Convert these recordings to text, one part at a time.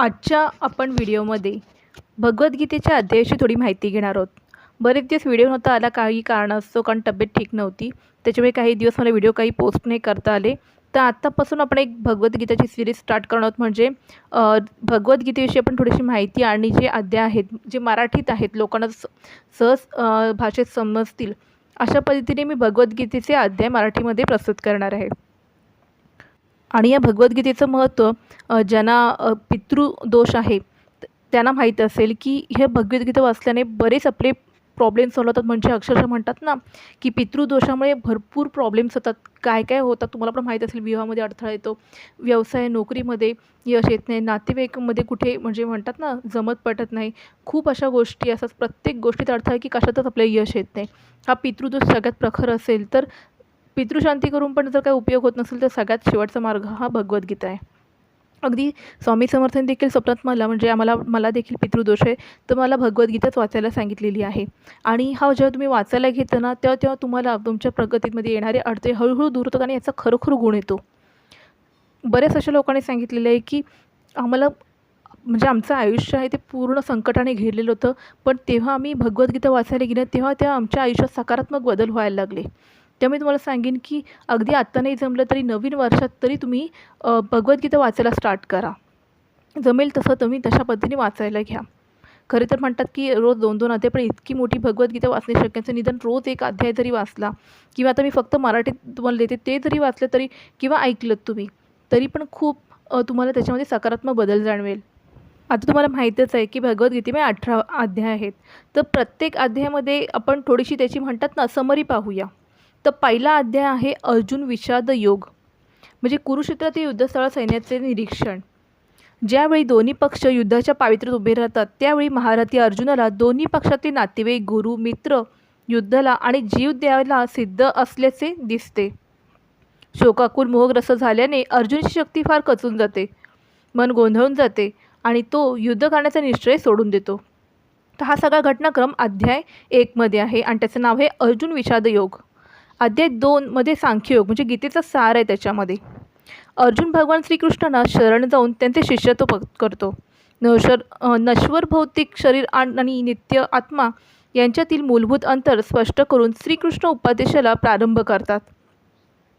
आजच्या आपण व्हिडिओमध्ये भगवद्गीतेच्या अध्यायाची थोडी माहिती घेणार आहोत. बरेच दिवस व्हिडिओ नव्हता आला काही कारणास्तव कारण तब्येत ठीक नव्हती. त्याच्यामुळे काही दिवस मला व्हिडिओ काही पोस्ट नाही करता आले. तर आत्तापासून आपण एक भगवद्गीताची सिरीज स्टार्ट करणार आहोत. म्हणजे भगवद्गीतेविषयी आपण थोडीशी माहिती आणि जे अध्याय आहेत जे मराठीत आहेत लोकांना स सहज भाषेत समजतील अशा पद्धतीने मी भगवद्गीतेचे अध्याय मराठीमध्ये प्रस्तुत करणार आहे. आणि या भगवद्गीतेचं महत्त्व ज्यांना पितृदोष आहे त्यांना माहीत असेल की हे भगवद्गीता वाचल्याने बरेच आपले प्रॉब्लेम सॉल्व होतात. म्हणजे अक्षरशः म्हणतात ना की पितृदोषामुळे भरपूर प्रॉब्लेम्स होतात. काय काय होतात तुम्हाला पण माहीत असेल. विवाहामध्ये अडथळा येतो. व्यवसाय नोकरीमध्ये यश येत नाही. नातेवाईकामध्ये कुठे म्हणजे म्हणतात ना जमत पटत नाही. खूप अशा गोष्टी असतात. प्रत्येक गोष्टीत अडथळा की कशातच आपल्याला यश येत नाही. हा पितृदोष सगळ्यात प्रखर असेल तर पितृशांती करून पण जर काही उपयोग होत नसेल तर सगळ्यात शेवटचा मार्ग हा भगवद्गीता आहे. अगदी स्वामी समर्थन देखील स्वप्नात मला म्हणजे आम्हाला मला देखील पितृदोष आहे तर मला भगवद्गीताच वाचायला सांगितलेली आहे. आणि हा जेव्हा तुम्ही वाचायला घेता ना तेव्हा तेव्हा तुम्हाला तुमच्या प्रगतीमध्ये येणारे अडथळे हळूहळू दूर होतात आणि याचा खरोखर गुण येतो. बऱ्याच अशा लोकांनी सांगितलेलं आहे की आम्हाला म्हणजे आमचं आयुष्य आहे ते पूर्ण संकटाने घेरलेलं होतं पण तेव्हा आम्ही भगवद्गीता वाचायला गेलं तेव्हा तेव्हा आमच्या आयुष्यात सकारात्मक बदल व्हायला लागले. त्यामुळे तुम्हाला सांगेन की अगदी आत्ता नाही जमलं तरी नवीन वर्षात तरी तुम्ही भगवद्गीता वाचायला स्टार्ट करा. जमेल तसं तुम्ही तशा पद्धतीने वाचायला घ्या. खरे तर म्हणतात की रोज दोन दोन अध्याय पण इतकी मोठी भगवद्गीता वाचणे शक्यचं निदान रोज एक अध्याय जरी वाचला किंवा आता मी फक्त मराठीत तुम्हाला देते ते जरी वाचलं तरी किंवा ऐकलं तुम्ही तरी पण खूप तुम्हाला त्याच्यामध्ये सकारात्मक बदल जाणवेल. आता तुम्हाला माहीतच आहे की भगवद्गीतेमध्ये अठरा अध्याय आहेत. तर प्रत्येक अध्यायामध्ये आपण थोडीशी त्याची म्हणतात ना समरी पाहूया. तर पहिला अध्याय आहे अर्जुन विषाद योग. म्हणजे कुरुक्षेत्रातील युद्धस्थळ सैन्याचे निरीक्षण. ज्यावेळी दोन्ही पक्ष युद्धाच्या पावित्र्यात उभे राहतात त्यावेळी महारथी अर्जुनाला दोन्ही पक्षातील नातेवाईक गुरु मित्र युद्धाला आणि जीव द्यायला सिद्ध असल्याचे दिसते. शोकाकुल मोहग्रस्त झाल्याने अर्जुनची शक्ती फार कचून जाते मन गोंधळून जाते आणि तो युद्ध करण्याचा निश्चय सोडून देतो. तर हा सगळा घटनाक्रम अध्याय एकमध्ये आहे आणि त्याचं नाव आहे अर्जुन विषाद योग. अध्याय दोनमध्ये सांख्ययोग म्हणजे गीतेचा सार आहे त्याच्यामध्ये. अर्जुन भगवान श्रीकृष्णांना शरण जाऊन त्यांचे शिष्यत्व प करतो. नश्वर नश्वर भौतिक शरीर आणि नित्य आत्मा यांच्यातील मूलभूत अंतर स्पष्ट करून श्रीकृष्ण उपदेशाला प्रारंभ करतात.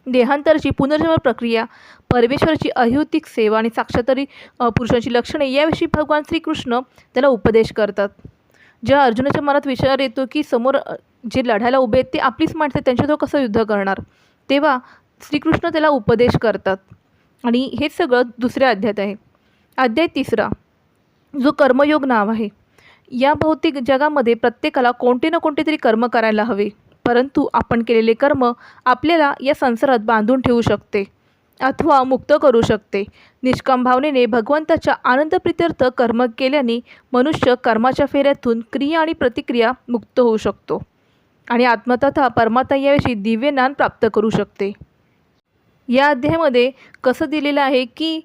देहांतरची पुनर्जन्म प्रक्रिया परमेश्वराची अहिवतिक सेवा आणि साक्षातरी पुरुषांची लक्षणे याविषयी भगवान श्रीकृष्ण त्याला उपदेश करतात. ज्या अर्जुनाच्या मनात विचार येतो की समोर जे लढायला उभे आहेत ते आपलीच माणसं आहेत त्यांच्याजवळ कसं युद्ध करणार? तेव्हा श्रीकृष्ण त्याला उपदेश करतात. आणि हे सगळं दुसऱ्या अध्यायात आहे. अध्याय तिसरा. जो कर्मयोग नाव आहे. या भौतिक जगामध्ये प्रत्येकाला कोणते ना कोणते तरी कर्म करायला हवे. परंतु आपण केलेले कर्म आपल्याला या संसारात बांधून ठेवू शकते. अथवा मुक्त करू शकते. निष्काम भावनेने भगवंताच्या आनंदप्रित्यर्थ कर्म केल्याने मनुष्य कर्माच्या फेऱ्यातून क्रिया आणि प्रतिक्रिया मुक्त होऊ शकतो. आणि आत्मतथा परमात्मा याविषयी दिव्य ज्ञान प्राप्त करू शकते. या अध्यायामध्ये कसं दिलेलं आहे की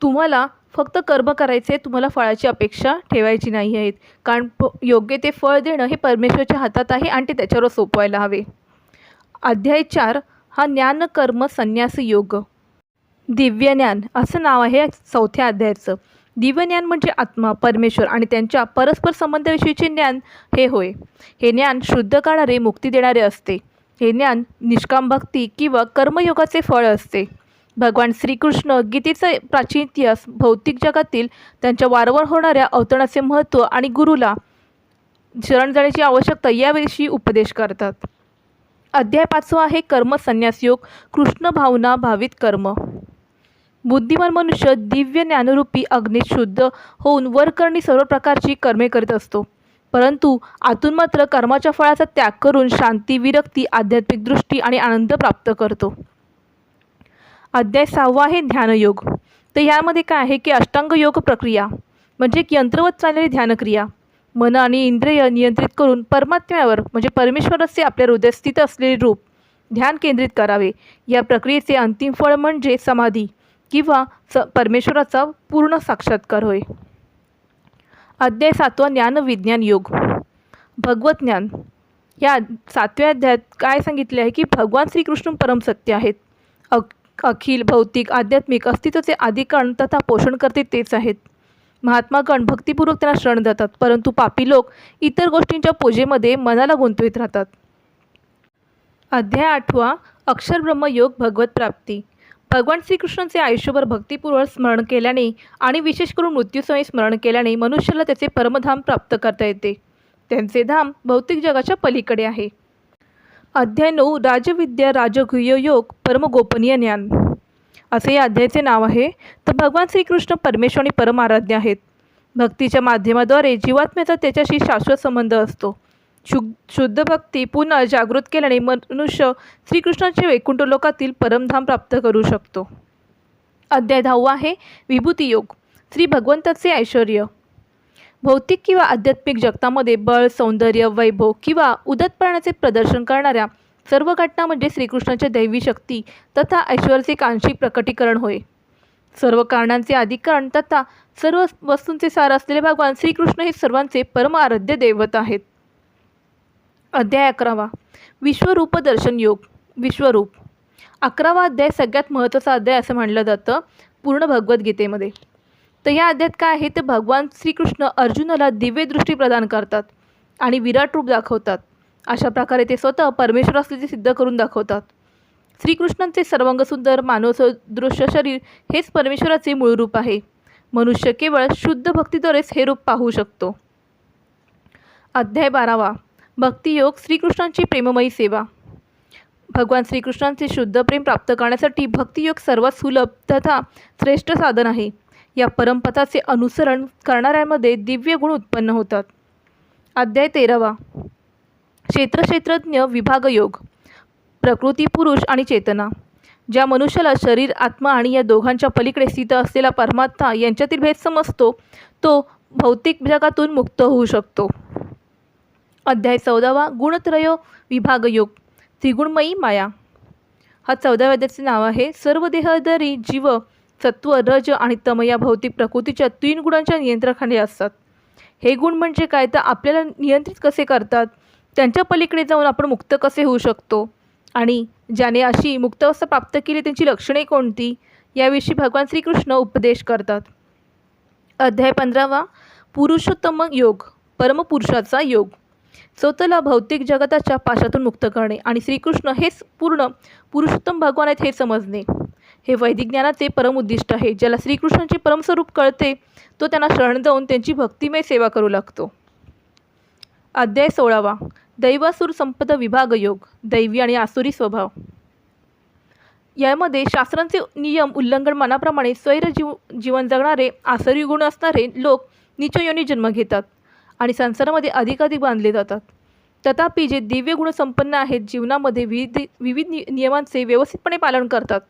तुम्हाला फक्त कर्म करायचे तुम्हाला फळाची अपेक्षा ठेवायची नाही आहेत. कारण प योग्य ते फळ देणं हे परमेश्वरच्या हातात आहे आणि ते त्याच्यावर सोपवायला हवे. अध्याय चार हा ज्ञान कर्म संन्यास योग. दिव्य ज्ञान असं नाव आहे चौथ्या अध्यायाचं. दिव्यज्ञान म्हणजे आत्मा परमेश्वर आणि त्यांच्या परस्पर संबंधाविषयीचे ज्ञान हे होय. हे ज्ञान शुद्ध करणारे मुक्ती देणारे असते. हे ज्ञान निष्काम भक्ती किंवा कर्मयोगाचे फळ असते. भगवान श्रीकृष्ण गीतेचा प्राचीन इतिहास भौतिक जगातील त्यांच्या वारंवार होणाऱ्या अवतरणाचे महत्त्व आणि गुरुला शरण जाण्याची आवश्यकता याविषयी उपदेश करतात. अध्याय पाचवा आहे कर्म संन्यास योग कृष्ण भावना भावित कर्म. बुद्धिमान मनुष्य दिव्य ज्ञानरूपी अग्नीत शुद्ध होऊन वरकरणी सर्व प्रकारची कर्मे करीत असतो. परंतु आतून मात्र कर्माच्या फळाचा त्याग करून शांती विरक्ती आध्यात्मिक दृष्टी आणि आनंद प्राप्त करतो. अध्याय सहावा आहे ध्यानयोग. तर यामध्ये काय आहे की अष्टांग योग प्रक्रिया म्हणजे एक यंत्रवत चालणारी ध्यानक्रिया. मन आणि इंद्रिय नियंत्रित करून परमात्म्यावर म्हणजे परमेश्वरस्य आपल्या हृदयात स्थित असलेले रूप ध्यान केंद्रित करावे. या प्रक्रियेचे अंतिम फळ म्हणजे समाधी. किंवा स परमेश्वराचा पूर्ण साक्षात्कार होय. अध्याय सातवा ज्ञान विज्ञान योग. भगवत ज्ञान. या सातव्या अध्यायात काय सांगितले आहे की भगवान श्रीकृष्ण परमसत्य आहेत. अख अखिल भौतिक आध्यात्मिक अस्तित्वाचे आदिकारण तथा पोषण करते तेच आहेत. महात्मागण भक्तिपूर्वक त्यांना शरण जातात परंतु पापी लोक इतर गोष्टींच्या पूजेमध्ये मनाला गुंतवित राहतात. अध्याय आठवा अक्षरब्रह्म योग भगवत प्राप्ती. भगवान श्रीकृष्णांचे आयुष्यभर भक्तीपूर्वक स्मरण केल्याने आणि विशेष करून मृत्यूसमयी स्मरण केल्याने मनुष्याला त्याचे परमधाम प्राप्त करता येते. त्यांचे धाम भौतिक जगाच्या पलीकडे आहे. अध्याय नऊ राजविद्या राजगुह्य योग परमगोपनीय ज्ञान. असे या अध्यायाचे नाव आहे तर भगवान श्रीकृष्ण परमेश्वर आणि परमाराध्य आहेत. भक्तीच्या माध्यमाद्वारे जीवात्म्याचा त्याच्याशी शाश्वत संबंध असतो. शु शुद्ध भक्ती पुन्हा जागृत केल्याने मनुष्य श्रीकृष्णाचे वैकुंठ लोकातील परमधाम प्राप्त करू शकतो. अध्याय दहावा आहे विभूती योग. श्री भगवंताचे ऐश्वर भौतिक किंवा आध्यात्मिक जगतामध्ये बळ सौंदर्य वैभव किंवा उदतपणाचे प्रदर्शन करणाऱ्या सर्व घटना म्हणजे श्रीकृष्णाच्या दैवी शक्ती तथा ऐश्वर्याचे कांशिक प्रकटीकरण होय. सर्व कारणांचे अधिकरण तथा सर्व वस्तूंचे सार असलेले भगवान श्रीकृष्ण हे सर्वांचे परम आराध्य दैवत आहेत. अध्याय अकरावा. विश्वरूप दर्शन योग. विश्वरूप. अकरावा अध्याय सगळ्यात महत्त्वाचा अध्याय असं म्हणलं जातं पूर्ण भगवद्गीतेमध्ये तर या अध्यायात काय आहे? तर भगवान श्रीकृष्ण अर्जुनाला दिव्य दृष्टी प्रदान करतात आणि विराट रूप दाखवतात. अशा प्रकारे ते स्वतः परमेश्वर असल्याचे सिद्ध करून दाखवतात. श्रीकृष्णांचे सर्वांगसुंदर मानवसदृश्य शरीर हेच परमेश्वराचे मूळ रूप आहे. मनुष्य केवळ शुद्ध भक्तीद्वारेच हे रूप पाहू शकतो. अध्याय बारावा. भक्तियोग श्रीकृष्णांची प्रेममयी सेवा. भगवान श्रीकृष्णांचे शुद्ध प्रेम प्राप्त करण्यासाठी भक्तियोग सर्वात सुलभ तथा श्रेष्ठ साधन आहे. या परमपथाचे अनुसरण करणाऱ्यांमध्ये दिव्य गुण उत्पन्न होतात. अध्याय तेरावा. क्षेत्रक्षेत्रज्ञ विभागयोग. प्रकृती पुरुष आणि चेतना. ज्या मनुष्याला शरीर आत्मा आणि या दोघांच्या पलीकडे स्थित असलेला परमात्मा यांच्यातील भेद समजतो तो भौतिक जगातून मुक्त होऊ शकतो. अध्याय चौदावा गुणत्रय विभागयोग त्रिगुणमयी माया. हा चौदाव्या अध्यायाचे नाव आहे सर्व देहधारी जीव सत्व रज आणि तम या भौतिक प्रकृतीच्या तीन गुणांच्या नियंत्रणाखाली असतात. हे गुण म्हणजे काय? तर आपल्याला नियंत्रित कसे करतात? त्यांच्या पलीकडे जाऊन आपण मुक्त कसे होऊ शकतो? आणि ज्याने अशी मुक्तावस्था प्राप्त केली त्यांची लक्षणे कोणती? याविषयी भगवान श्रीकृष्ण उपदेश करतात. अध्याय पंधरावा पुरुषोत्तम योग परमपुरुषाचा योग. स्वतःला भौतिक जगताच्या पाशातून मुक्त करणे आणि श्रीकृष्ण हेच पूर्ण पुरुषोत्तम भगवान आहेत हे समजणे. हे वैदिक ज्ञानाचे परम उद्दिष्ट आहे ज्याला श्रीकृष्णांचे परमस्वरूप कळते तो त्यांना शरण जाऊन त्यांची भक्तिमय सेवा करू लागतो. अध्याय सोळावा. दैवासुर संपद विभाग योग दैवी आणि आसुरी स्वभाव. यामध्ये शास्त्रांचे नियम उल्लंघन मनाप्रमाणे स्वैर जीव जीवन जगणारे आसरी गुण असणारे लोक निचयोनी जन्म घेतात. आणि संसारामध्ये अधिकाधिक बांधले जातात. तथापि जे दिव्य गुणसंपन्न आहेत जीवनामध्ये विविध विविध नियमांचे व्यवस्थितपणे पालन करतात.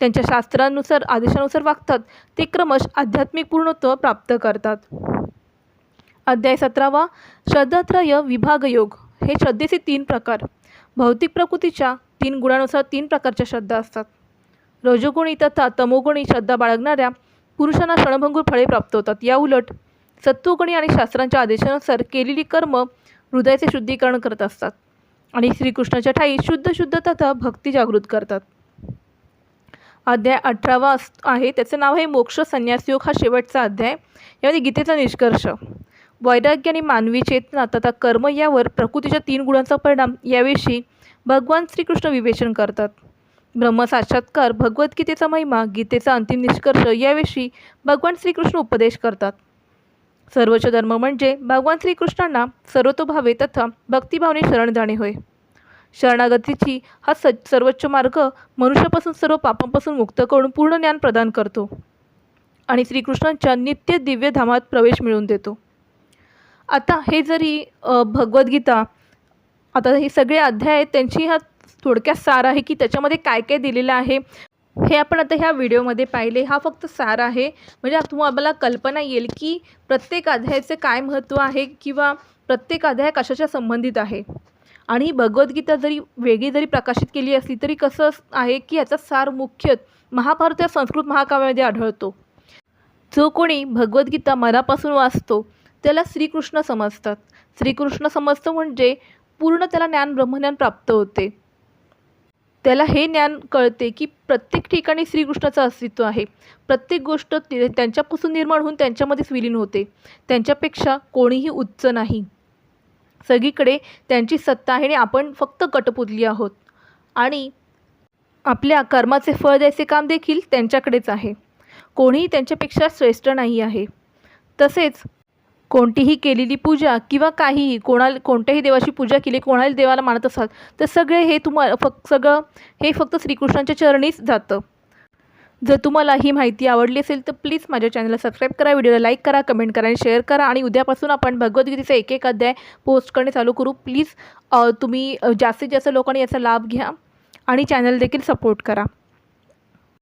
त्यांच्या शास्त्रानुसार आदेशानुसार वागतात. ते क्रमश आध्यात्मिक पूर्णत्व प्राप्त करतात. अध्याय सतरावा श्रद्धात्रय विभागयोग हे श्रद्धेचे तीन प्रकार. भौतिक प्रकृतीच्या तीन गुणानुसार तीन प्रकारच्या श्रद्धा असतात. रजोगुणी तथा तमोगुणी श्रद्धा बाळगणाऱ्या पुरुषांना क्षणभंगूर फळे प्राप्त होतात. या उलट सत्वगुणी आणि शास्त्रांच्या आदेशानुसार केलेली कर्म हृदयाचे शुद्धीकरण करत असतात. आणि श्रीकृष्णाच्या ठाई शुद्ध शुद्ध तथा भक्ती जागृत करतात. अध्याय अठरावा अस आहे. त्याचं नाव आहे मोक्ष संन्यासयोग हा शेवटचा अध्याय. यामध्ये गीतेचा निष्कर्ष. वैराग्य आणि मानवी चेतना तथा कर्म यावर प्रकृतीच्या तीन गुणांचा परिणाम याविषयी भगवान श्रीकृष्ण विवेचन करतात. ब्रह्मसाक्षात्कार भगवद्गीतेचा महिमा गीतेचा अंतिम निष्कर्ष याविषयी भगवान श्रीकृष्ण उपदेश करतात. सर्वोच्च धर्म म्हणजे भगवान श्रीकृष्णांना सर्वतोभावे तथा भक्तिभावने शरण जाणे होय. शरणागतीची हा स सर्वोच्च मार्ग मनुष्यापासून सर्व पापांपासून मुक्त करून पूर्ण ज्ञान प्रदान करतो आणि श्रीकृष्णांच्या नित्य दिव्य धामात प्रवेश मिळवून देतो. आता हे जरी भगवद्गीता आता हे सगळे अध्याय आहेत त्यांची हा थोडक्यात सार आहे की त्याच्यामध्ये काय काय दिलेलं आहे हे आपण आता ह्या व्हिडिओमध्ये पाहिले हा फक्त सार आहे. म्हणजे तुम्हाला कल्पना येईल की प्रत्येक अध्यायाचे काय महत्त्व आहे किंवा प्रत्येक अध्याय कशाच्या संबंधित आहे. आणि भगवद्गीता जरी वेगळी जरी प्रकाशित केली असली तरी कसं आहे की याचा सार मुख्य महाभारत या संस्कृत महाकाव्यामध्ये आढळतो. जो कोणी भगवद्गीता मनापासून वाचतो त्याला श्रीकृष्ण समजतात. श्रीकृष्ण समजतं म्हणजे पूर्ण त्याला ज्ञान ब्रह्मज्ञान प्राप्त होते. त्याला हे ज्ञान कळते की प्रत्येक ठिकाणी श्रीकृष्णाचं अस्तित्व आहे. प्रत्येक गोष्ट ते त्यांच्यापासून निर्माण होऊन त्यांच्यामध्येच विलीन होते. त्यांच्यापेक्षा कोणीही उच्च नाही. सगळीकडे त्यांची सत्ता आहे आणि आपण फक्त कटपुतली आहोत. आणि आपल्या कर्माचे फळ द्यायचे काम देखील त्यांच्याकडेच आहे. कोणीही त्यांच्यापेक्षा श्रेष्ठ नाही आहे. तसेच कोणतीही केलेली पूजा किंवा काहीही कोणाला कोणत्याही देवाची पूजा केली कोणाही देवाला मानत असाल तर सगळे हे तुम्हाला फक्त सगळं हे फक्त श्रीकृष्णांच्या चरणीच जातं. जर तुम्हाला ही माहिती आवडली असेल तर प्लीज माझ्या चॅनलला सबस्क्राईब करा व्हिडिओला लाईक करा कमेंट करा आणि शेअर करा आणि उद्यापासून आपण भगवद्गीतेचा एक एक अध्याय पोस्ट करणे चालू करू. प्लीज तुम्ही जास्तीत जास्त लोकांनी याचा लाभ घ्या आणि चॅनल देखील सपोर्ट करा.